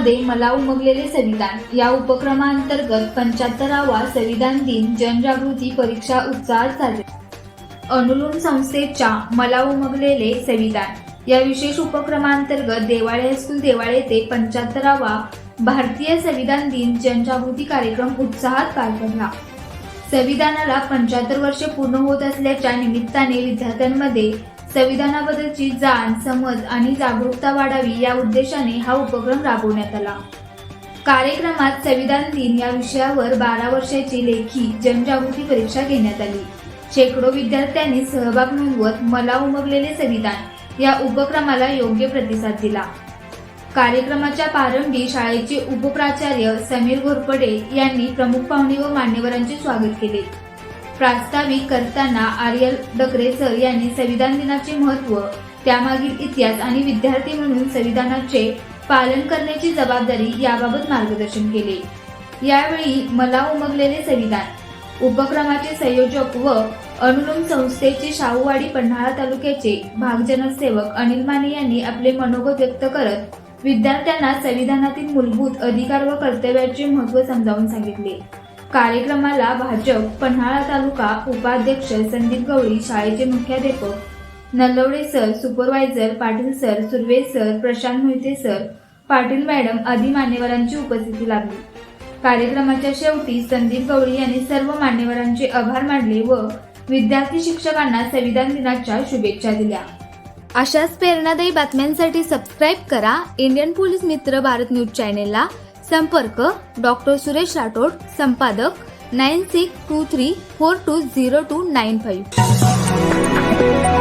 मध्ये मला उमगलेले संविधान. या उपक्रमांतर्गत पंच्याहत्तरावा संविधान दिन जनजागृती परीक्षा उत्साहात साजरी. अनुलूम संस्थेच्या मला उमगलेले संविधान. या विशेष उपक्रमांतर्गत देवाळे हायस्कूल देवाळे येथे पंच्याहत्तरावा भारतीय संविधान दिन जनजागृती कार्यक्रम उत्साहात पार पडला. संविधानाला पंच्याहत्तर वर्षे पूर्ण होत असल्याच्या निमित्ताने विद्यार्थ्यांमध्ये संविधानाबद्दलची जाण समज आणि जागरूकता वाढावी या उद्देशाने हा उपक्रम राबवण्यात आला. कार्यक्रमात संविधान दिन या विषयावर बारा वर्षाची लेखी जनजागृती परीक्षा घेण्यात आली. शेकडो विद्यार्थ्यांनी सहभाग नोंदवत मला उमगलेले संविधान या उपक्रमाला योग्य प्रतिसाद दिला. कार्यक्रमाच्या प्रारंभी शाळेचे उपप्राचार्य समीर घोरपडे यांनी प्रमुख पाहुणे व मान्यवरांचे स्वागत केले. प्रास्ताविक करताना आर्यल डकरे सर यांनी संविधान दिनाचे महत्त्व त्यामागील इतिहास आणि विद्यार्थी म्हणून संविधानाचे पालन करण्याची जबाबदारी याबाबत मार्गदर्शन केले. यावेळी मला उमगलेले संविधान उपक्रमाचे संयोजक व अनुलोम संस्थेचे शाहूवाडी पन्हाळा तालुक्याचे भागजनसेवक अनिल माने यांनी आपले मनोगत व्यक्त करत विद्यार्थ्यांना संविधानातील मूलभूत अधिकार व कर्तव्याचे महत्त्व समजावून सांगितले. कार्यक्रमाला भाजप पन्हाळा तालुका उपाध्यक्ष संदीप गवळी शाळेचे मुख्याध्यापक. Nalawade sir supervisor Patil sir Surve sir Prashant Mohite sir Patil madam आदी मान्यवरांची उपस्थिती लाभली. कार्यक्रमाच्या शेवटी संदीप गवळी यांनी सर्व मान्यवरांचे आभार मानले व विद्यार्थी शिक्षकांना संविधान दिनाच्या शुभेच्छा दिल्या. अशाच प्रेरणादायी बातम्यांसाठी सबस्क्राईब करा. इंडियन पोलीस मित्र भारत न्यूज चॅनेलला संपर्क डॉक्टर सुरेश राठोड संपादक nine six two three four two zero two nine five.